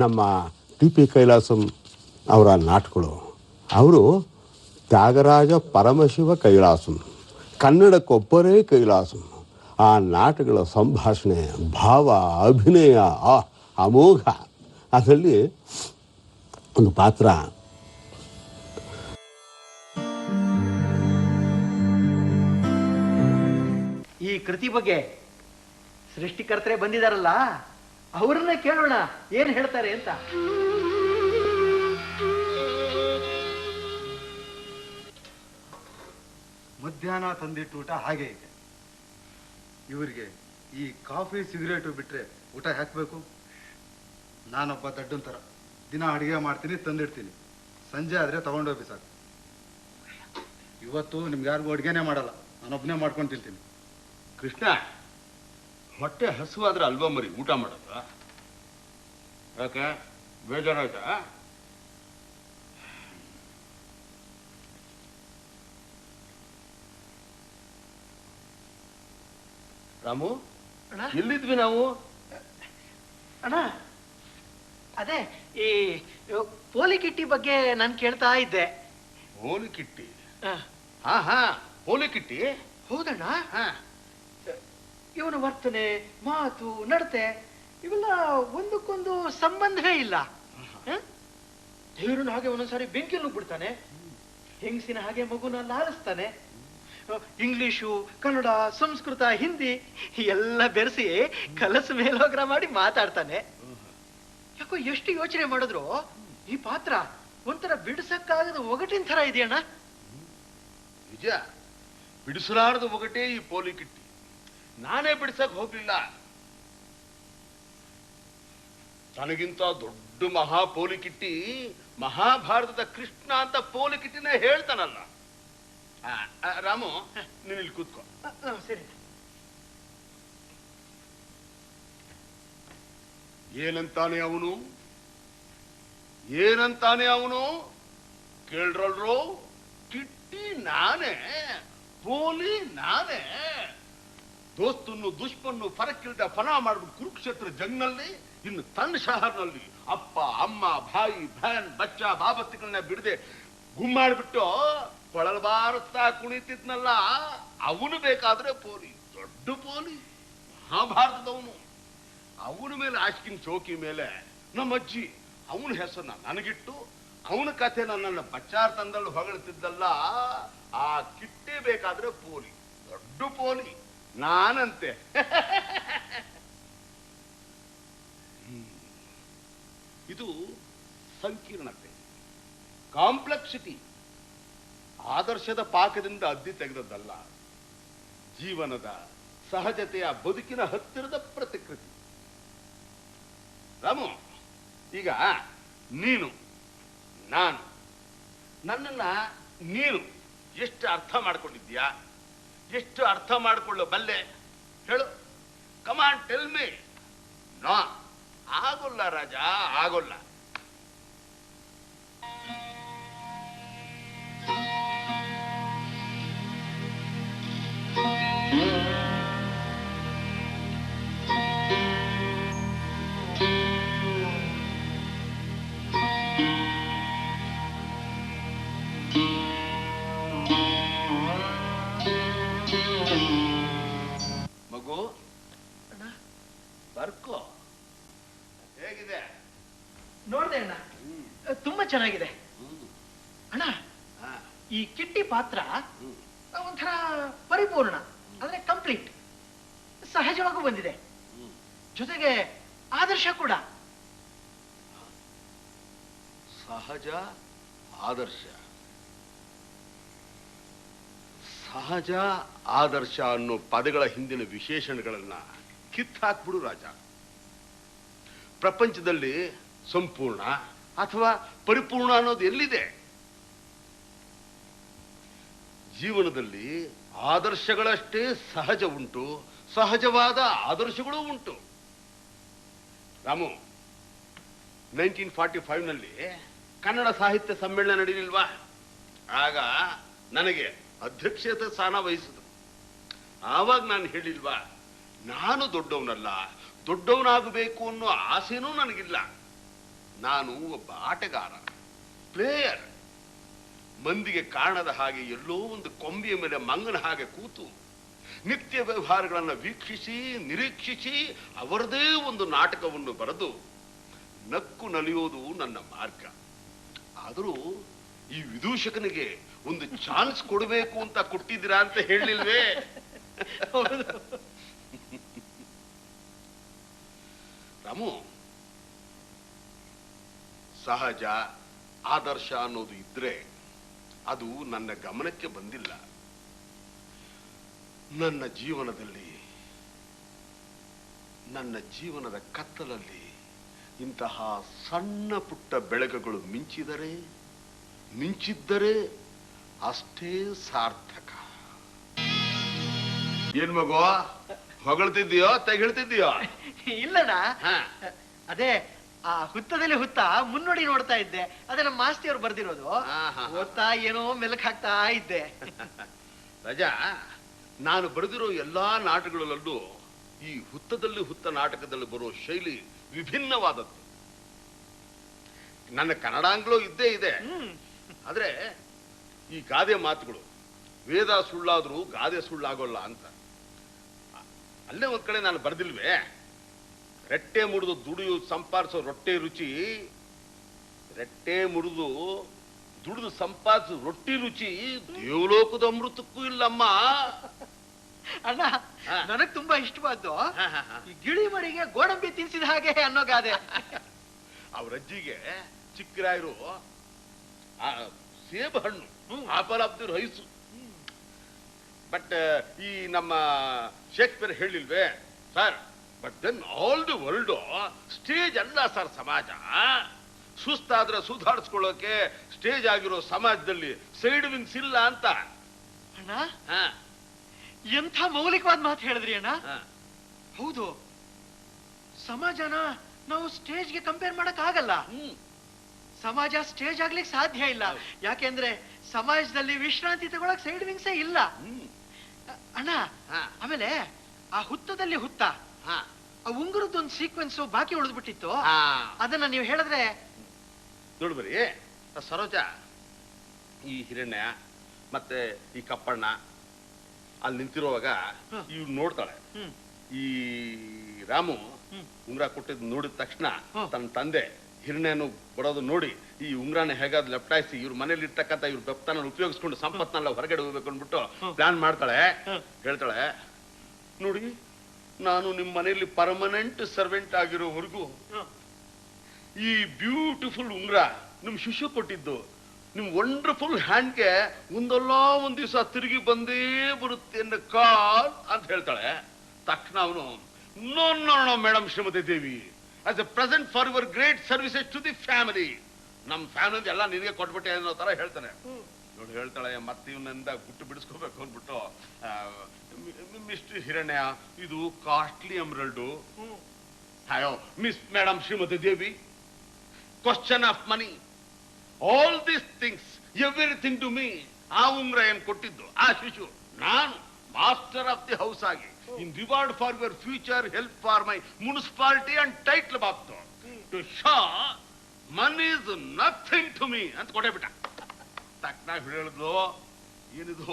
ನಮ್ಮ T P Kailasam ಅವರ ನಾಟಕಗಳು ಅವರು ತ್ಯಾಗರಾಜ ಪರಮಶಿವ ಕೈಲಾಸಂ ಕನ್ನಡಕ್ಕೊಬ್ಬರೇ ಕೈಲಾಸಂ. ಆ ನಾಟಕಗಳ ಸಂಭಾಷಣೆ, ಭಾವ, ಅಭಿನಯ, ಆ ಅಮೋಘ, ಅದರಲ್ಲಿ ಒಂದು ಪಾತ್ರ. ಈ ಕೃತಿ ಬಗ್ಗೆ ಸೃಷ್ಟಿಕರ್ತರೇ ಬಂದಿದಾರಲ್ಲ? ಅವರನ್ನೇ ಕೇಳೋಣ, ಏನ್ ಹೇಳ್ತಾರೆ ಅಂತ. ಮಧ್ಯಾಹ್ನ ತಂದಿಟ್ಟು ಊಟ ಹಾಗೆ ಇದೆ. ಇವರಿಗೆ ಈ ಕಾಫಿ, ಸಿಗರೇಟು ಬಿಟ್ರೆ ಊಟ ಹಾಕ್ಬೇಕು ನಾನೊಬ್ಬ ದಡ್ಡಂತರ. ದಿನ ಅಡುಗೆ ಮಾಡ್ತೀನಿ, ತಂದಿಡ್ತೀನಿ. ಸಂಜೆ ಆದ್ರೆ ತಗೊಂಡೋಗಿ ಸಾಕು. ಇವತ್ತು ನಿಮ್ಗೆ ಯಾರಿಗೂ ಅಡುಗೆನೇ ಮಾಡಲ್ಲ. ನಾನೊಬ್ಬನೇ ಮಾಡ್ಕೊಂಡು ತಿಂತೀನಿ. ಕೃಷ್ಣ! ಹೊಟ್ಟೆ ಹಸುವಾದ್ರೆ ಅಲ್ವಾ ಮರಿ? ಊಟ ಮಾಡೋದು? ಯಾಕೆ? ಬೇಜಾರಾಯ್ತಾ ರಾಮು ಅಣ್ಣ? ಎಲ್ಲಿದ್ವಿ ನಾವು? ಅಣ್ಣ ಅದೇ ಈ ಪೋಲಿಕಿಟ್ಟಿ ಬಗ್ಗೆ ನಾನು ಕೇಳ್ತಾ ಇದ್ದೆ. ಹೋಲಿ ಕಿಟ್ಟಿ ಹಾ. ಹಾ ಹೋಲಿ ಕಿಟ್ಟಿ ಹೌದಣ್ಣ? ಹಾ. ಇವನ ವರ್ತನೆ ಮಾತು ನಡತೆ ಇವೆಲ್ಲ ಒಂದಕ್ಕೊಂದು ಸಂಬಂಧವೇ ಇಲ್ಲ. ದೇವರನ್ನು ಹಾಗೆ ಒಂದೊಂದ್ಸಾರಿ ಬೆಂಕಿ ನುಗ್ಬಿಡ್ತಾನೆ. ಹೆಂಗಸಿನ ಹಾಗೆ ಮಗುನ ಲಾಲಿಸ್ತಾನೆ. ಇಂಗ್ಲಿಷು ಕನ್ನಡ ಸಂಸ್ಕೃತ ಹಿಂದಿ ಎಲ್ಲ ಬೆರೆಸಿ ಕಲಸ ಮೇಲೋಗ್ರ ಮಾಡಿ ಮಾತಾಡ್ತಾನೆ. ಯಾಕೋ ಎಷ್ಟು ಯೋಚನೆ ಮಾಡಿದ್ರು? ಈ ಪಾತ್ರ ಒಂಥರ ಬಿಡಿಸಕ್ಕಾಗದ ಒಗಟಿನ ತರ ಇದೆಯಣ್ಣ. ನಿಜ ಬಿಡಿಸಲಾರದ ಒಗಟೇ ಈ ಪೋಲಿ ಕಿಟ್ಟಿ. ನಾನೇ ಬಿಡಿಸಕ್ ಹೋಗ್ಲಿಲ್ಲ. ತನಗಿಂತ ದೊಡ್ಡ ಮಹಾ ಪೋಲಿ ಕಿಟ್ಟಿ ಮಹಾಭಾರತದ ಕೃಷ್ಣ ಅಂತ ಪೋಲಿ ಕಿಟ್ಟಿನ ಹೇಳ್ತಾನಲ್ಲ ರಾಮು ನೀನ್ ಇಲ್ಲಿ ಕೂತ್ಕೋ. ಸರಿ. ಏನಂತಾನೆ ಅವನು? ಏನಂತಾನೆ ಅವನು? ಕೇಳ್ರಲ್ರೋ? ಕಿಟ್ಟಿ ನಾನೇ ಪೋಲಿ ನಾನೇ. ದೋಸ್ತನ್ನು ದುಷ್ಪನ್ನು ಫರಕ್ಕಿಲ್ದ ಫನ ಮಾಡ್ಬಿಟ್ಟು ಕುರುಕ್ಷೇತ್ರ ಜಂಗ್ನಲ್ಲಿ, ಇನ್ನು ತನ್ನ ಶಹರ್ನಲ್ಲಿ ಅಪ್ಪ, ಅಮ್ಮ ಬಾಯಿ ಭ್ಯಾನ್, ಬಚ್ಚ, ಬಾಬತ್ತಿಗಳನ್ನ ಬಿಡದೆ ಗುಮ್ಮಾಡ್ಬಿಟ್ಟು ಮಾಡಿಬಿಟ್ಟು ಬಾರಿಸ್ತಾ ಕುಣಿತಿದ್ನಲ್ಲ, ಅವನು ಬೇಕಾದ್ರೆ ಪೋಲಿ, ದೊಡ್ಡ ಪೋಲಿ, ಮಹಾಭಾರತದವನು. ಅವನ ಮೇಲೆ ಆಶ್ಕಿನ್ ಚೌಕಿ ಮೇಲೆ ನಮ್ಮ ಅಜ್ಜಿ, ಅವನ ಹೆಸರನ್ನ ನನಗಿಟ್ಟು, ಅವನ ಕಥೆ ನನ್ನನ್ನು ಬಚ್ಚಾರ್ ತಂದಲ್ಲಿ ಹೊಗಳ್ತಿದ್ದಲ್ಲ, ಆ ಕಿಟ್ಟೆ ಬೇಕಾದ್ರೆ ಪೋಲಿ, ದೊಡ್ಡ ಪೋಲಿ. ನಾನಂತೆ. ಇದು ಸಂಕೀರ್ಣತೆ. ಕಾಂಪ್ಲೆಕ್ಸಿಟಿ ಆದರ್ಶದ ಪಾಕದಿಂದ ಅದ್ದಿ ತೆಗೆದದ್ದಲ್ಲ. ಜೀವನದ ಸಹಜತೆಯ ಬದುಕಿನ ಹತ್ತಿರದ ಪ್ರತಿಕೃತಿ. ರಾಮು, ಈಗ ನೀನು, ನಾನು, ನನ್ನನ್ನ ನೀನು ಎಷ್ಟು ಅರ್ಥ ಮಾಡ್ಕೊಂಡಿದ್ಯಾ ಎಷ್ಟು ಅರ್ಥ ಮಾಡ್ಕೊಳ್ಳೋ ಬಲ್ಲೆ. ಹೇಳು. Come on tell me no. ಆಗೋಲ್ಲ ರಾಜ ಆಗೋಲ್ಲ. ನೋಡ್ದೆ ಅಣ್ಣ. ತುಂಬಾ ಚೆನ್ನಾಗಿದೆ. ಅಣ್ಣ ಈ ಕಿಟ್ಟಿ ಪಾತ್ರ. ಒಂಥರ ಪರಿಪೂರ್ಣ ಅಂದ್ರೆ ಕಂಪ್ಲೀಟ್. ಸಹಜವಾಗೂ ಬಂದಿದೆ. ಜೊತೆಗೆ ಆದರ್ಶ ಕೂಡ. ಸಹಜ ಆದರ್ಶ. ಸಹಜ ಆದರ್ಶ ಅನ್ನೋ ಪದಗಳ ಹಿಂದಿನ ವಿಶೇಷಣಗಳನ್ನ ಕಿತ್ತಾಕ್ಬಿಡು ರಾಜ. ಪ್ರಪಂಚದಲ್ಲಿ ಸಂಪೂರ್ಣ ಅಥವಾ ಪರಿಪೂರ್ಣ ಅನ್ನೋದು ಎಲ್ಲಿದೆ? ಜೀವನದಲ್ಲಿ ಆದರ್ಶಗಳಷ್ಟೇ ಸಹಜ ಉಂಟು, ಸಹಜವಾದ ಆದರ್ಶಗಳೂ ಉಂಟು. ರಾಮು, ನೈನ್ಟೀನ್ ಫಾರ್ಟಿ ಫೈವ್ನಲ್ಲಿ ಕನ್ನಡ ಸಾಹಿತ್ಯ ಸಮ್ಮೇಳನ ನಡೆಯಲಿಲ್ವಾ? ಆಗ ನನಗೆ ಅಧ್ಯಕ್ಷತೆ ಸ್ಥಾನ ವಹಿಸಿದ್ರು. ಆವಾಗ ನಾನು ಹೇಳಿಲ್ವಾ, ನಾನು ದೊಡ್ಡವನಲ್ಲ, ದೊಡ್ಡವನಾಗಬೇಕು ಅನ್ನೋ ಆಸೆನೂ ನನಗಿಲ್ಲ. ನಾನು ಒಬ್ಬ ಆಟಗಾರ ಪ್ಲೇಯರ್ ಮಂದಿಗೆ ಕಾಣದ ಹಾಗೆ ಎಲ್ಲೋ ಒಂದು ಕೊಂಬೆಯ ಮೇಲೆ ಮಂಗನ ಹಾಗೆ ಕೂತು ನಿತ್ಯ ವ್ಯವಹಾರಗಳನ್ನು ವೀಕ್ಷಿಸಿ ನಿರೀಕ್ಷಿಸಿ ಅವರದೇ ಒಂದು ನಾಟಕವನ್ನು ಬರೆದು ನಕ್ಕು ನಲಿಯೋದು ನನ್ನ ಮಾರ್ಗ. ಆದರೂ ಈ ವಿದೂಷಕನಿಗೆ ಒಂದು ಚಾನ್ಸ್ ಕೊಡಬೇಕು ಅಂತ ಕೊಟ್ಟಿದ್ದೀರಾ ಅಂತ ಹೇಳಿಲ್ವೇ ರಾಮು ಸಹಜ ಆದರ್ಶ ಅನ್ನೋದು ಇದ್ರೆ ಅದು ನನ್ನ ಗಮನಕ್ಕೆ ಬಂದಿಲ್ಲ. ನನ್ನ ಜೀವನದಲ್ಲಿ ನನ್ನ ಜೀವನದ ಕತ್ತಲಲ್ಲಿ ಇಂತಹ ಸಣ್ಣ ಪುಟ್ಟ ಬೆಳಕುಗಳು ಮಿಂಚಿದರೆ ಮಿಂಚಿದ್ದರೆ ಅಷ್ಟೇ ಸಾರ್ಥಕ. ಏನ್ ಮಗು ಹೊಗಳ್ತಿದ್ಯೋ ತೆಗಿಳ್ತಿದ್ದೀಯೋ? ಇಲ್ಲಣ್ಣ. ಅದೇ ಆ ಹುತ್ತದಲ್ಲಿ ಹುತ್ತ ಮುನ್ನೋಡಿ ನೋಡ್ತಾ ಇದ್ದೆ. ಅದನ್ನ ಮಾಸ್ತಿ ಮಾಸ್ತಿಯವ್ರು ಬರ್ದಿರೋದು. ಆಹಾ. ಓದ್ತಾ ಏನೋ ಮೆಲಕ್ ಹಾಕ್ತಾ ಇದ್ದೆ. ರಜಾ ನಾನು ಬರೆದಿರೋ ಎಲ್ಲಾ ನಾಟಕಗಳಲ್ಲೂ ಈ ಹುತ್ತದಲ್ಲಿ ಹುತ್ತ ನಾಟಕದಲ್ಲಿ ಬರೋ ಶೈಲಿ ವಿಭಿನ್ನವಾದದ್ದು. ನನ್ನ ಕನ್ನಡಾಂಗ್ಲೋ ಇದ್ದೇ ಇದೆ. ಹ್ಮ್. ಆದ್ರೆ ಈ ಗಾದೆ ಮಾತುಗಳು ವೇದ ಸುಳ್ಳಾದ್ರೂ ಗಾದೆ ಸುಳ್ಳಾಗೋಲ್ಲ ಅಂತ. ಅಲ್ಲೇ ಒಂದ್ ಕಡೆ ನಾನು ಬರ್ದಿಲ್ವೇ? ರೆಟ್ಟೆ ಮುರಿದು ದುಡಿಯು ಸಂಪಾದಿಸೋ ರೊಟ್ಟೆ ರುಚಿ ರೆಟ್ಟೆ ಮುರಿದು ದುಡಿದು ಸಂಪಾದಿಸೋ ರೊಟ್ಟಿ ರುಚಿ ದೇವಲೋಕದ ಅಮೃತಕ್ಕೂ ಇಲ್ಲಮ್ಮ ಅಣ್ಣ. ನನಗ್ ತುಂಬಾ ಇಷ್ಟವಾದ್ದು. ಈ ಗಿಳಿ ಮರಿಗೆ ಗೋಡಂಬಿ ತಿನ್ಸಿದ ಹಾಗೆ ಅನ್ನೋ ಗಾದೆ ಅವ್ರ ಅಜ್ಜಿಗೆ ಚಿಕ್ಕರಾಯರು ಆ ಸೇಬು ಹಣ್ಣು. Apple of the rise but ಈ ನಮ್ಮ Shakespeare ಹೇಳಿಲ್ವೇ sir but then all the world stage ಅಲ್ಲ ಸರ್ ಸಮಾಜ. ಸುಸ್ತಾದ್ರೆ ಸುಧಾರಿಸ್ಕೊಳ್ಳೋಕೆ ಸ್ಟೇಜ್ ಆಗಿರೋ ಸಮಾಜದಲ್ಲಿ ಸೈಡ್ ವಿನ್ಸ್ ಇಲ್ಲ ಅಂತ. ಅಣ್ಣ ಎಂಥ ಮೌಲಿಕವಾದ ಮಾತು ಹೇಳಿದ್ರಿ ಅಣ್ಣ? ಹೌದು. ಸಮಾಜನ ನಾವು ಸ್ಟೇಜ್ಗೆ ಕಂಪೇರ್ ಮಾಡಕ್ ಆಗಲ್ಲ. ಹ್ಮ್. ಸಮಾಜ ಸ್ಟೇಜ್ ಆಗ್ಲಿಕ್ಕೆ ಸಾಧ್ಯ ಇಲ್ಲ. ಯಾಕೆಂದ್ರೆ ಸಮಾಜದಲ್ಲಿ ವಿಶ್ರಾಂತಿ ತಗೊಳಕ್ ಸೈಡ್ ವಿಂಗ್ಸೇ ಇಲ್ಲ. ಅಣ್ಣ. ಆಮೇಲೆ ಆ ಹುತ್ತದಲ್ಲಿ ಹುತ್ತ. ಆ ಉಂಗುರದೊಂದು ಸೀಕ್ವೆನ್ಸ್ ಬಾಕಿ ಉಳಿದ್ಬಿಟ್ಟಿತ್ತು. ಅದನ್ನ ನೀವು ಹೇಳಿದ್ರೆ ನೋಡ್ಬರಿ ಬರೀ ಸರೋಜ ಈ ಹಿರಣ್ಯ ಮತ್ತೆ ಈ ಕಪ್ಪಣ್ಣ ಅಲ್ಲಿ ನಿಂತಿರುವಾಗ. ಇವ್ ನೋಡ್ತಾಳೆ ಈ ರಾಮು. ಉಂಗ್ರ ಕೊಟ್ಟಿದ್ ನೋಡಿದ ತಕ್ಷಣ. ತನ್ನ ತಂದೆ ಹಿರಣ್ಯನು ಬರೋದು ನೋಡಿ ಈ ಉಂಗ್ರನ ಹೇಗಾದ್ ಲೆಪ್ಟಾಯಿಸಿ ಇವ್ರ ಮನೇಲಿ ಇರ್ತಕ್ಕಂಥ ಇವ್ರ ಬೆಪ್ತನ ಉಪಯೋಗಿಸ್ಕೊಂಡು ಸಂಪತ್ನೆಲ್ಲ ಹೊರಗಡೆ ಹೋಗ್ಬೇಕು ಅಂದ್ಬಿಟ್ಟು ಪ್ಲಾನ್ ಮಾಡ್ತಾಳೆ ಹೇಳ್ತಾಳೆ ನೋಡಿ ನಾನು ನಿಮ್ಮ ಮನೆಯಲ್ಲಿ ಪರ್ಮನೆಂಟ್ ಸರ್ವೆಂಟ್ ಆಗಿರೋವರೆಗೂ ಈ ಬ್ಯೂಟಿಫುಲ್ ಉಂಗ್ರ ನಿಮ್ ಶಿಶು ಕೊಟ್ಟಿದ್ದು ನಿಮ್ ವಂಡರ್ಫುಲ್ ಹ್ಯಾಂಡ್ಗೆ ಒಂದಲ್ಲ ಒಂದ್ ದಿವಸ ತಿರುಗಿ ಬಂದೇ ಬರುತ್ತೆ ಅನ್ನೋ ಕಾಲ್ ಅಂತ ಹೇಳ್ತಾಳೆ. ತಕ್ಷಣ ಅವನು no no no madam Shrimati Devi as a present for your great services to the family ನಮ್ ಫ್ಯಾಮಿಲಿ ಎಲ್ಲ ನಿನಗೆ ಕೊಟ್ಬಿಟ್ಟೆ ಅನ್ನೋ ತರ ಹೇಳ್ತಾನೆ. ನೋಡಿ ಹೇಳ್ತಾಳೆ ಮತ್ತೆ ಇವನಿಂದ ಗುಟ್ಟು ಬಿಡಿಸ್ಕೋಬೇಕು ಅಂದ್ಬಿಟ್ಟು ಮಿಸ್ಟರ್ ಹಿರಣ್ಯ, ಇದು costly emerald. ಹಾಯೋ miss madam Shrimati Devi question of money all these things everything to me ಆ ಉಂಗ್ರ ಏನ್ ಕೊಟ್ಟಿದ್ದು, ಆ ಶಿಶು, ನಾನು ಮಾಸ್ಟರ್ ಆಫ್ ದಿ ಹೌಸ್ ಆಗಿ in reward for your future help for my municipality and title ಬಾಪ್ತು. Tush money is nothing to me ಅಂತ ಕೊಟ್ಟೆ ಬಿಟ್ಟ. ತಕ್ಷಣ ಹೇಳಿದ್ಲು ಏನಿದು?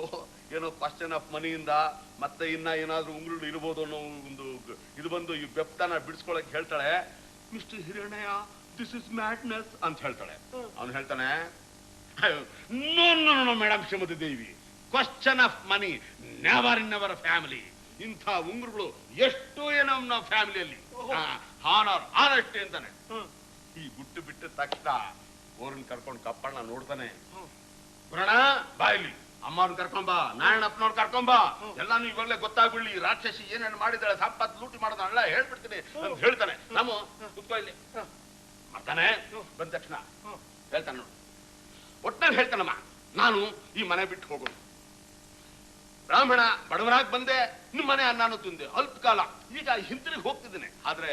ಏನೋ ಕ್ವಶನ್ ಆಫ್ ಮನಿಯಿಂದ ಮತ್ತೆ ಇನ್ನ ಏನಾದ್ರೂ ಉಂಗುರುಳು ಇರ್ಬೋದು ಅನ್ನೋ ಒಂದು ಇದು ಬಂದು ಈ ಬೆಪ್ತನ ಬಿಡಿಸ್ಕೊಳಕ್ ಹೇಳ್ತಾಳೆ. Mister Hiranya this is madness ಅಂತ ಹೇಳ್ತಾಳೆ. ಅವನು ಹೇಳ್ತಾನೆ no no no madam Shrimati Devi question of money never in our family ಇಂಥ ಉಂಗುರುಗಳು ಎಷ್ಟು ಏನೋ ನಮ್ಮ ಫ್ಯಾಮಿಲಿಯಲ್ಲಿ ಹಾನರ್ ಆದಷ್ಟೇ ಅಂತಾನೆ. ಈ ಗುಟ್ಟು ಬಿಟ್ಟ ತಕ್ಷಣ ಓರನ್ ಕರ್ಕೊಂಡು ಕಪ್ಪಣ್ಣ ನೋಡ್ತಾನೆ. ಬರೋಣ ಬಾಯ್ಲಿ ಅಮ್ಮವ್ರನ್ನ ಕರ್ಕೊಂಬ ನಾರಾಯಣಪ್ಪನವ್ರ ಕರ್ಕೊಂಬ ಎಲ್ಲಾನು ಇವಾಗಲೇ ಗೊತ್ತಾಗ್ಬಿಡ್ಲಿ ರಾಕ್ಷಸಿ ಏನೇನು ಮಾಡಿದಾಳೆ ಸಂಪತ್ ಲೂಟಿ ಮಾಡೋದನ್ನೆಲ್ಲ ಹೇಳ್ಬಿಡ್ತೀನಿ ಅಂತ ಹೇಳ್ತಾನೆ. ನಮ್ಮ ಕುತ್ಕೋ ಇಲ್ಲಿ. ಮಾಡ್ತಾನೆ ಬಂದ ತಕ್ಷಣ. ಹೇಳ್ತಾನೆ ನೋಡು. ಒಟ್ನಲ್ಲಿ ಹೇಳ್ತಾನಮ್ಮ, ನಾನು ಈ ಮನೆ ಬಿಟ್ಟು ಹೋಗೋದು. ಬ್ರಾಹ್ಮಣ ಬಡವರಾಗಿ ಬಂದೆ ನಿಮ್ಮ ಮನೆ ಅನ್ನಾನು ತಿಂದೆ, ಅಲ್ಪ ಕಾಲ. ಈಗ ಹಿಂತಿರುಗಿ ಹೋಗ್ತಿದ್ದೇನೆ. ಆದ್ರೆ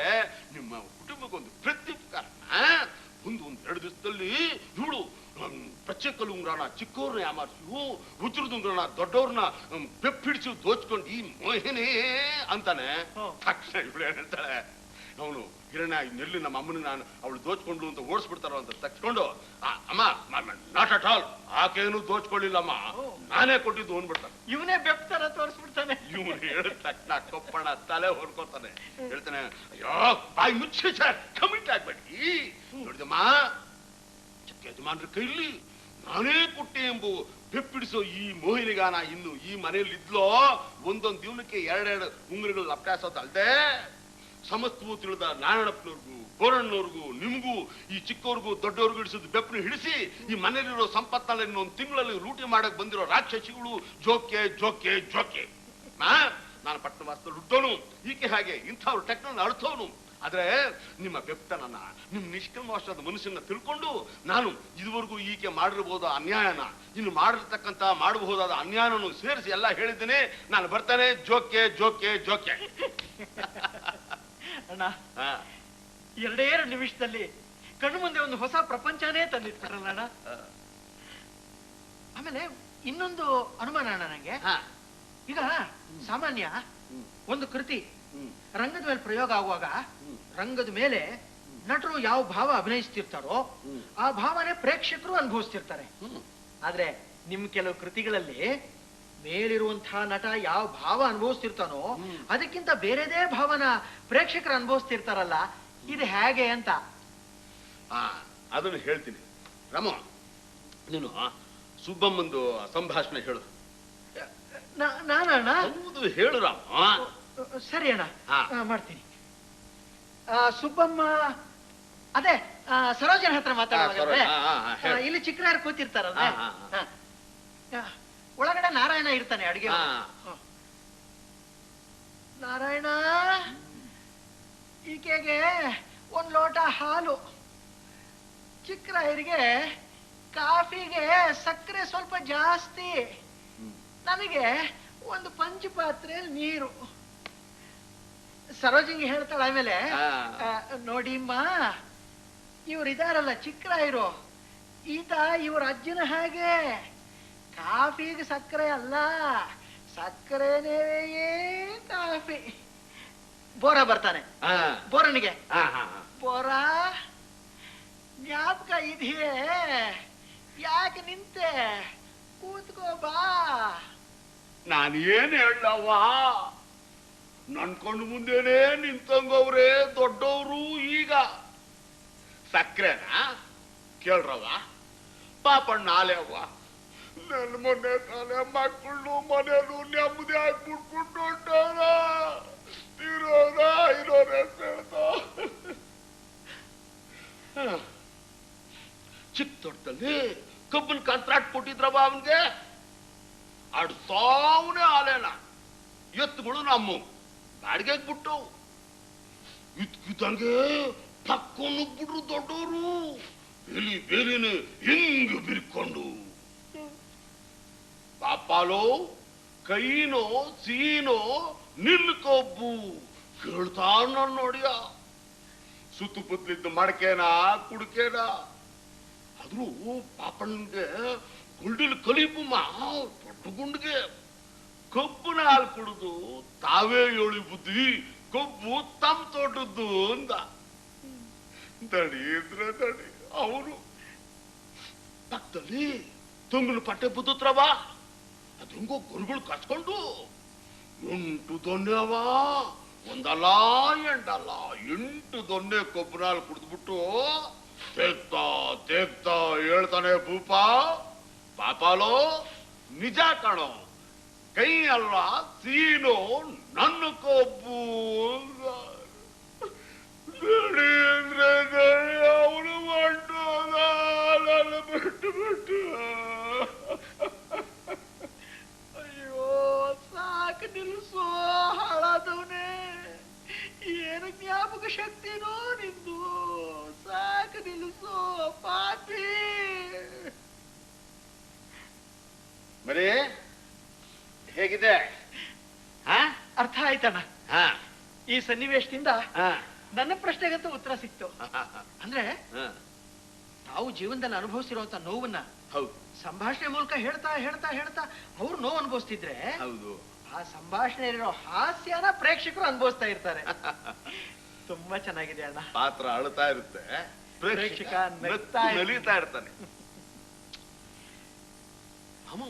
ನಿಮ್ಮ ಕುಟುಂಬಕ್ಕೊಂದು ಪ್ರತ್ಯುಪಕಾರ. ಆ? ಒಂದು ಒಂದ್ ಎರಡು ದಿವಸದಲ್ಲಿ ಇವಳು ಪಚ್ಚೆಕಲ್ಲು ಉಂಗ್ರನ ಚಿಕ್ಕವ್ರನ್ನ ಯಾಮಾರಿಸಿ ಉಜ್ರದ ಉಂಗ್ರನ ದೊಡ್ಡವ್ರನ್ನ ಬೆಪ್ಪಿಡಿಸಿ ದೋಚ್ಕೊಂಡು ಈ ಮೋಹಿನಿ ಅಂತಾನೆ. ತಕ್ಷಣ ಇವಳು ಹೇಳ್ತಾಳೆ ಅವನು ಹಿರಣ್ಯ ನೆಲ್ಲಿ ನಮ್ಮ ಅಮ್ಮನ ನಾನು ಅವಳು ದೋಚ್ಕೊಂಡ್ಲು ಅಂತ ಓಡಿಸ್ಬಿಡ್ತಾರೋ ಅಂತ ತಕ್ಕೊಂಡು ಆ, ಅಮ್ಮ ನಾಟ್ ಅಟ್ ಆಲ್ ಆಕೇನು ದೋಚ್ಕೊಳ್ಳಿಲ್ಲಮ್ಮ ನಾನೇ ಕೊಟ್ಟಿದ್ದು ಅಂದ್ಬಿಡ್ತಾನೆ. ಇವನೇ ಬೆಪ್ತಾರ ತೋರಿಸ್ಬಿಡ್ತಾನೆ. ಇವನು ಹೇಳಿದ ತಕ್ಷಣ ಕೊಪ್ಪಣ ತಲೆ ಹೊರ್ಕೋತಾನೆ. ಹೇಳ್ತಾನೆ ಅಯ್ಯೋ ಬಾಯಿ ಮುಚ್ಚಿ ಸರ್. ಕಮಿಟ್ ಆಗ್ಬೇಡಿ. ನೋಡಿದಮ್ಮ ಯಜಮಾನ್ರ ಕೈಲಿ ನಾನೇ ಕೊಟ್ಟೆ ಎಂಬು ಬೆಪ್ಪಿಡಿಸೋ ಈ ಮೋಹಿನಿಗಾನ ಇನ್ನು ಈ ಮನೆಯಲ್ಲಿ ಇದ್ಲೋ ಒಂದೊಂದು ದಿವನಕ್ಕೆ ಎರಡೆರಡು ಉಂಗುರಗಳು ಲಪ್ಟಾಸೋದಲ್ದೆ ಸಮಸ್ತವು ತಿಳಿದ ನಾರಾಯಣಪ್ಪನವ್ರಿಗೂ ಬೋರಣ್ಣವ್ರಿಗೂ ನಿಮಗೂ, ಈ ಚಿಕ್ಕವ್ರಿಗೂ, ದೊಡ್ಡವ್ರಿಗೂ ಹಿಡಿಸಿದ ಬೆಪ್ಪನ ಹಿಡಿಸಿ ಈ ಮನೆಯಲ್ಲಿರೋ ಸಂಪತ್ತಲ್ಲಿ ಇನ್ನೊಂದು ತಿಂಗಳಲ್ಲಿ ಲೂಟಿ ಮಾಡಕ್ ಬಂದಿರೋ ರಾಕ್ಷಸಿಗಳು ಜೋಕೆ ಜೋಕೆ ಜೋಕೆ. ನಾನು ಪಟ್ಟಣ ವಾಸ್ತವ ಹುಟ್ಟೋನು ಈಕೆ ಹಾಗೆ ಇಂಥವ್ರು ಟೆಕ್ನಲ್ಲಿ ಅರ್ಥವನು ಆದ್ರೆ ನಿಮ್ಮ ಬೆಪ್ತನನ್ನ ನಿಮ್ಮ ನಿಷ್ಕಲ್ಮವಾದ ಮನುಷ್ಯನ ತಿಳ್ಕೊಂಡು ನಾನು ಇದುವರೆಗೂ ಈಕೆ ಮಾಡಿರ್ಬೋದು ಅನ್ಯಾಯನ ಇನ್ನು ಮಾಡಿರ್ತಕ್ಕಂತ ಮಾಡಬಹುದಾದ ಅನ್ಯಾಯನೂ ಸೇರಿಸಿ ಎಲ್ಲ ಹೇಳಿದ್ದೇನೆ. ನಾನು ಬರ್ತಾನೆ. ಜೋಕೆ ಜೋಕೆ ಜೋಕೆ. ಅಣ್ಣ ಎರಡೇ ಎರಡು ನಿಮಿಷದಲ್ಲಿ ಕಣ್ಣು ಮುಂದೆ ಒಂದು ಹೊಸ ಪ್ರಪಂಚನೇ ತಂದಿಟ್ಬಿಟ್ರಲ್ಲ ಅಣ್ಣ. ಆಮೇಲೆ ಇನ್ನೊಂದು ಅನುಮಾನ ಅಣ್ಣ ನಂಗೆ. ಈಗ ಸಾಮಾನ್ಯ ಒಂದು ಕೃತಿ. ರಂಗದ ಮೇಲೆ ಪ್ರಯೋಗ ಆಗುವಾಗ. ರಂಗದ ಮೇಲೆ ನಟರು ಯಾವ ಭಾವ ಅಭಿನಯಿಸ್ತಿರ್ತಾರೋ ಆ ಭಾವನೆ ಪ್ರೇಕ್ಷಕರು ಅನುಭವಿಸ್ತಿರ್ತಾರೆ. ಆದ್ರೆ ನಿಮ್ ಕೆಲವು ಕೃತಿಗಳಲ್ಲಿ ಮೇಲಿರುವಂತಹ ನಟ ಯಾವ ಭಾವ ಅನುಭವಿಸ್ತಿರ್ತಾನೋ ಅದಕ್ಕಿಂತ ಬೇರೆದೇ ಭಾವನ ಪ್ರೇಕ್ಷಕರು ಅನುಭವಿಸ್ತಿರ್ತಾರಲ್ಲ ಇದು ಹೇಗೆ ಅಂತ ಆ, ಅದನ್ನು ಹೇಳ್ತೀನಿ ರಮ ನೀನು ಸುಬ್ಬಮ್ಮಂದು ಸಂಭಾಷಣೆ ಹೇಳು ನಾನು ಹೇಳು ರಾಮ ಸರಿ ಅಣ್ಣ. ಹಾ. ಮಾಡ್ತೀನಿ. ಆ, ಸುಬ್ಬಮ್ಮ ಅದೇ ಸರೋಜನ ಹತ್ರ ಮಾತಾಡುವಾಗ ಇಲ್ಲಿ ಚಿಕ್ಕನಾರು ಕೂತಿರ್ತಾರಲ್ಲ. ಒಳಗಡೆ ನಾರಾಯಣ ಇರ್ತಾನೆ ಅಡಿಗೆ. ನಾರಾಯಣ ಈಕೆಗೆ ಒಂದ್ ಲೋಟ ಹಾಲು. ಚಿಕ್ಕರಾಯರಿಗೆ ಕಾಫಿಗೆ ಸಕ್ಕರೆ ಸ್ವಲ್ಪ ಜಾಸ್ತಿ. ನನಗೆ ಒಂದು ಪಂಚಪಾತ್ರೆಯಲ್ಲಿ ನೀರು. ಸರೋಜಿಂಗಿ ಹೇಳ್ತಾಳೆ ಆಮೇಲೆ ನೋಡಿಮ್ಮ ಇವ್ರು ಇದಾರಲ್ಲ ಚಿಕ್ಕರಾಯರು. ಈತ ಇವ್ರ ಅಜ್ಜನ ಹಾಗೆ. ಕಾಫಿಗೆ ಸಕ್ಕರೆ ಅಲ್ಲ ಸಕ್ಕರೆನೇ ಕಾಫಿ? ಬೋರ ಬರ್ತಾನೆ. ಬೋರನಿಗೆ. ಬೋರ ಜ್ಞಾಪಕ ಇದೆಯೇ? ಯಾಕೆ ನಿಂತೆ? ಕೂತ್ಕೋ ಬಾ. ನಾನು ಏನ್ ಹೇಳವ್ವ? ನನ್ ಕಣ್ಣು ಮುಂದೆನೆ ನಿಂತಂಗವ್ರೆ ದೊಡ್ಡವರು ಈಗ. ಸಕ್ರೆನ? ಕೇಳ್ರವ ಪಾಪಣ್ಣ ನಾಲೆ ಅವ್ವ? ನನ್ನ ಮೊನ್ನೆ ಕಾಲೆ ಮಕ್ಕಳು ಮನೇಲು ನೆಮ್ಮದಿ ಆಗ್ಬಿಟ್ಬಿಟ್ಟು ಹೊಂಟಾರ. ಇರೋದ ಇರೋದ ಚಿಕ್ಕ ತೋಟದಲ್ಲಿ ಕಬ್ಬನ್ ಕಾಂಟ್ರಾಕ್ಟ್ ಕೊಟ್ಟಿದ್ರವ ಅವನ್ಗೆ? ಅಡ್ಸಾವನೆ ಆಲೇನ. ಎತ್ತುಗಳು ನಮ್ಮ. ಬಾಡಿಗೆಗೆ ಬಿಟ್ಟು. ಇದ್ಕಿದ್ದಂಗೆ ಪಕ್ಕ ನುಗ್ಬಿಟ್ರು ದೊಡ್ಡವರು ಬೇಲಿ ಬೇಲಿನ ಹಿಂಗ್ ಬಿರ್ಕೊಂಡು. ಪಾಪಾಲೋ, ಕೈನೋ, ಸೀನೋ ನಿಲ್ಕೊಬ್ಬು ಕೇಳ್ತಾ ನನ್ ನೋಡಿಯ. ಸುತ್ತುಪುತ್ತಲಿದ್ದ ಮಡಕೇನ, ಕುಡ್ಕೇನ. ಆದ್ರೂ ಪಾಪಣ್ಣಗೆ ಗುಂಡಿಲ್ ಕಲಿಪುಮ್ಮ ದೊಡ್ಡ ಗುಂಡಿಗೆ. ಕಬ್ಬನ ಹಾಲು ಕುಡಿದು, ತಾವೇ ಹೇಳಿ ಬುದ್ಧಿ, ಕೊಬ್ಬು ತಮ್ಮ ತೋಟದ್ದು ಅಂದ. ದಡಿದ್ರ ದಡಿ ಅವನು. ಪಕ್ಕದಲ್ಲಿ ತುಂಗನ ಪಟ್ಟೆ ಬುದ್ಧತ್ರವ, ಅದ್ರಂಗೋ ಗುರುಗಳು ಕಚ್ಕೊಂಡು, ಎಂಟು ದೊನ್ನೆವಾ ಒಂದಲ್ಲ ಎಂಟಲ್ಲ ಎಂಟು ದೊನ್ನೆ ಕೊಬ್ಬರ ಹಾಲು ಕುಡಿದ್ಬಿಟ್ಟು, ತೇಗ್ತಾ ತೇಗ್ತಾ ಹೇಳ್ತಾನೆ ಭೂಪ, ಪಾಪಾಲೋ, ನಿಜ ಕಣೋ. ಕೈ ಅಲ್ಲ ಸೀನು ನನ್ನ ಕೊಬ್ಬು. ಅವನು ಹೊಂಟೋದ ನನ್ನ ಬಿಟ್ಟು ಬಿಟ್ಟು. ಅಯ್ಯೋ, ಸಾಕು ನಿಲ್ಸೋ, ಹಾಳಾದವನೇ. ಏನು ಜ್ಞಾಪಕ ಶಕ್ತಿನೋ ನಿಂದು. ಸಾಕು ನಿಲ್ಸೋ ಪಾಪಿ ಮರಿ ಹೇಗಿದೆ? ಹಾ? ಅರ್ಥ ಆಯ್ತಣ್ಣ. ಹಾ. ಈ ಸನ್ನಿವೇಶದಿಂದ ಹಾ. ನನ್ನ ಪ್ರಶ್ನೆಗಂತೂ ಉತ್ತರ ಸಿಕ್ತು. ಅಂದ್ರೆ ಹಾ. ತಾವು ಜೀವನದಲ್ಲಿ ಅನುಭವಿಸಿರುವಂತ ನೋವನ್ನ ಹೌದು. ಸಂಭಾಷಣೆ ಮೂಲಕ ಹೇಳ್ತಾ ಹೇಳ್ತಾ ಹೇಳ್ತಾ ಅವ್ರು ನೋವು ಅನುಭವಿಸ್ತಿದ್ರೆ ಹೌದು. ಆ ಸಂಭಾಷಣೆ ಇರೋ ಹಾಸ್ಯನ ಪ್ರೇಕ್ಷಕರು ಅನುಭವಿಸ್ತಾ ಇರ್ತಾರೆ. ತುಂಬಾ ಚೆನ್ನಾಗಿದೆ ಅಣ್ಣ. ಪಾತ್ರ ಅಳುತ್ತಾ ಇರುತ್ತೆ. ಪ್ರೇಕ್ಷಕ. ನಲಿತಾ ಇರ್ತಾನೆ. ಅಮ್ಮ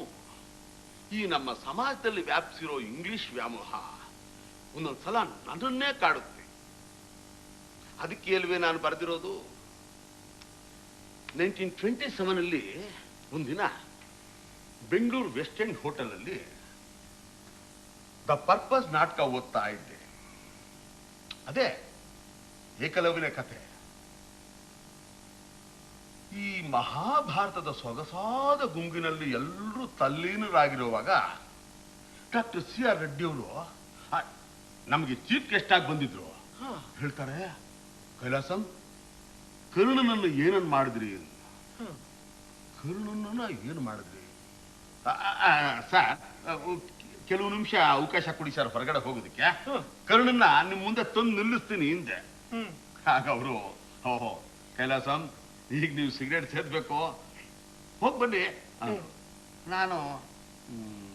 ಈ ನಮ್ಮ ಸಮಾಜದಲ್ಲಿ ವ್ಯಾಪಿಸಿರೋ ಇಂಗ್ಲಿಷ್ ವ್ಯಾಮೋಹ, ಒಂದೊಂದ್ಸಲ ನನ್ನನ್ನೇ ಕಾಡುತ್ತೆ. ಅದಕ್ಕೆ ಅಲ್ವೇ ನಾನು ಬರೆದಿರೋದು, ನೈನ್ಟೀನ್ ಟ್ವೆಂಟಿ ಸೆವೆನ್ ಅಲ್ಲಿ ಒಂದಿನ ಬೆಂಗಳೂರು ವೆಸ್ಟ್ ಎಂಡ್ ಹೋಟೆಲ್ ಅಲ್ಲಿ ದ ಪರ್ಪಸ್ ನಾಟಕ ಓದ್ತಾ ಇದ್ದೆ. ಅದೇ ಏಕಲವ್ಯನ ಕಥೆ ಈ ಮಹಾಭಾರತದ ಸೊಗಸಾದ ಗುಂಗಿನಲ್ಲಿ ಎಲ್ಲರೂ ತಲ್ಲೀನರಾಗಿರುವಾಗ ಡಾಕ್ಟರ್ ಸಿ ಆರ್ ರೆಡ್ಡಿ ಅವರು ನಮಗೆ ಚೀಫ್ ಗೆಸ್ಟ್ ಆಗಿ ಬಂದಿದ್ರು. ಹೇಳ್ತಾರೆ ಕೈಲಾಸಂ ಕರ್ಣನನ್ನು ಏನನ್ ಮಾಡಿದ್ರಿ ಕರುಣನನ್ನ ಏನು ಮಾಡಿದ್ರಿ? ಸರ್ ಕೆಲವು ನಿಮಿಷ ಅವಕಾಶ ಕೊಡಿ ಸರ್ ಹೊರಗಡೆ ಹೋಗೋದಕ್ಕೆ. ಕರುಣನ್ನ ಕರ್ಣನ್ನ ನಿಮ್ ಮುಂದೆ ತಂದು ನಿಲ್ಲಿಸ್ತೀನಿ ಹಿಂದೆ ಹ್ಮ್. ಆಗ ಅವರು ಓಹೋ ಕೈಲಾಸಂ ಈಗ ನೀವು ಸಿಗರೇಟ್ ಸೇದ್ಬೇಕು? ಹೋಗಿ ಬನ್ನಿ. ಅಂದ್ರು. ನಾನು ಹ್ಮ್,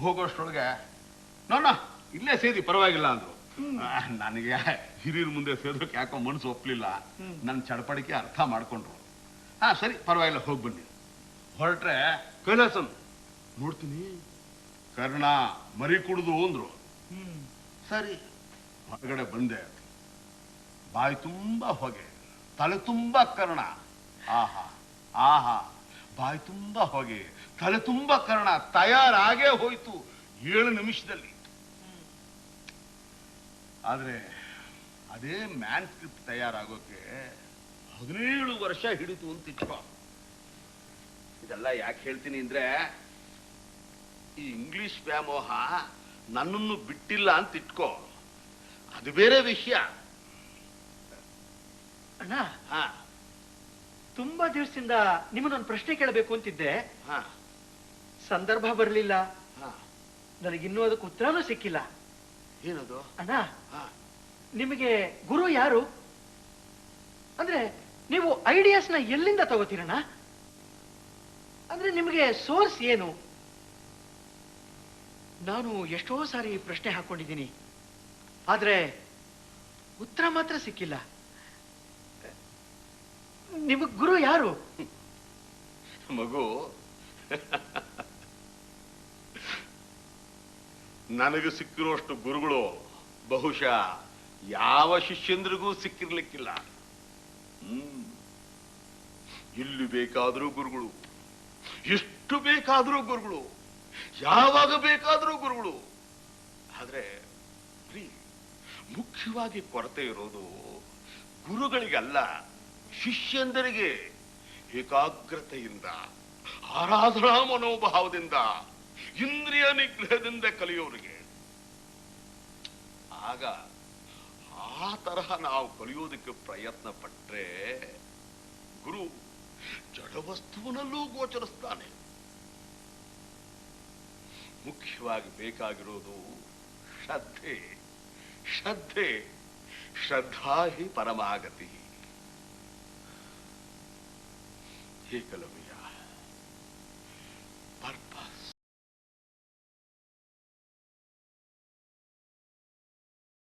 ಹೋಗೋಷ್ಟ್ರೊಳಗೆ ನೋಡ ಇಲ್ಲೇ ಸೇದಿ ಪರವಾಗಿಲ್ಲ ಅಂದ್ರು. ಆ, ನನಗೆ ಹಿರಿಯರ ಮುಂದೆ ಸೇದೋಕೆ ಯಾಕೋ ಮನಸ್ಸು ಒಪ್ಲಿಲ್ಲ. ಹ್ಮ್. ನನ್ನ ಚಡಪಡಿಕೆ ಅರ್ಥ ಮಾಡ್ಕೊಂಡ್ರು. ಹಾ ಸರಿ ಪರವಾಗಿಲ್ಲ ಹೋಗಿ ಬನ್ನಿ. ಹೊರಟ್ರೆ ಕೈಲಾಸನ್. ನೋಡ್ತೀನಿ. ಕರ್ಣ ಮರಿ ಕುಡಿದು ಅಂದ್ರು. ಹ್ಮ್. ಸರಿ. ಹೊರಗಡೆ ಬಂದೆ. ಬಾಯಿ ತುಂಬಾ ಹೊಗೆ. ತಲೆ ತುಂಬಾ ಕರ್ಣ. ಆಹಾ ಆಹಾ. ಬಾಯಿ ತುಂಬಾ ಹೊಗೆ. ತಲೆ ತುಂಬಾ ಕರ್ಣ. ತಯಾರಾಗೇ ಹೋಯ್ತು ಏಳು ನಿಮಿಷದಲ್ಲಿ. ಆದ್ರೆ ಅದೇ ಮ್ಯಾನ್ ಸ್ಕ್ರಿಪ್ಟ್ ತಯಾರಾಗೋಕೆ ಹದಿನೇಳು ವರ್ಷ ಹಿಡಿತು ಅಂತ ಇಟ್ಕೋ ಇದೆಲ್ಲ ಯಾಕೆ ಹೇಳ್ತೀನಿ ಅಂದ್ರೆ ಈ ಇಂಗ್ಲಿಷ್ ವ್ಯಾಮೋಹ ನನ್ನನ್ನು ಬಿಟ್ಟಿಲ್ಲ ಅಂತ ಇಟ್ಕೋ. ಅದು ಬೇರೆ ವಿಷಯ. ಅಣ್ಣ? ಹಾ. ತುಂಬಾ ದಿವಸದಿಂದ ನಿಮ್ಮನ್ನೊಂದು ಪ್ರಶ್ನೆ ಕೇಳಬೇಕು ಅಂತಿದ್ದೆ. ಹಾ. ಸಂದರ್ಭ ಬರಲಿಲ್ಲ. ಹಾ. ನನಗಿನ್ನೂ ಅದಕ್ಕೆ ಉತ್ತರನೂ ಸಿಕ್ಕಿಲ್ಲ. ಏನದು? ಅಣ್ಣ ಹಾ. ನಿಮಗೆ ಗುರು ಯಾರು? ಅಂದ್ರೆ ನೀವು ಐಡಿಯಾಸ್ನ ಎಲ್ಲಿಂದ ತಗೋತೀರಣ್ಣ? ಅಂದ್ರೆ ನಿಮಗೆ ಸೋರ್ಸ್ ಏನು? ನಾನು ಎಷ್ಟೋ ಸಾರಿ ಪ್ರಶ್ನೆ ಹಾಕೊಂಡಿದ್ದೀನಿ ಆದ್ರೆ ಉತ್ತರ ಮಾತ್ರ ಸಿಕ್ಕಿಲ್ಲ. ನಿಮಗ್ ಗುರು ಯಾರು? ಮಗು. ನನಗೆ ಸಿಕ್ಕಿರುವಷ್ಟು ಗುರುಗಳು ಬಹುಶಃ ಯಾವ ಶಿಷ್ಯಂದ್ರಿಗೂ ಸಿಕ್ಕಿರ್ಲಿಕ್ಕಿಲ್ಲ. ಇಲ್ಲಿ ಬೇಕಾದರೂ ಗುರುಗಳು, ಎಷ್ಟು ಬೇಕಾದರೂ ಗುರುಗಳು, ಯಾವಾಗ ಬೇಕಾದರೂ ಗುರುಗಳು. ಆದ್ರೆ ಮುಖ್ಯವಾಗಿ ಕೊರತೆ ಇರೋದು ಗುರುಗಳಿಗಲ್ಲ. ಶಿಷ್ಯಂದರಿಗೆ ಏಕಾಗ್ರತೆಯಿಂದ, ಆರಾಧನಾ ಮನೋಭಾವದಿಂದ, ಇಂದ್ರಿಯ ನಿಗ್ರಹದಿಂದ ಕಲಿಯೋರಿಗೆ. ಆಗ ಆ ತರಹ ನಾವು ಕಲಿಯೋದಕ್ಕೆ ಪ್ರಯತ್ನ ಪಟ್ಟರೆ ಗುರು ಜಡವಸ್ತುವಿನಲ್ಲೂ ಗೋಚರಿಸ್ತಾನೆ. ಮುಖ್ಯವಾಗಿ ಬೇಕಾಗಿರೋದು ಶ್ರದ್ಧೆ. ಶ್ರದ್ಧೆ, ಶ್ರದ್ಧಾ ಹಿ ಪರಮಾಗತಿ. sí Híjole,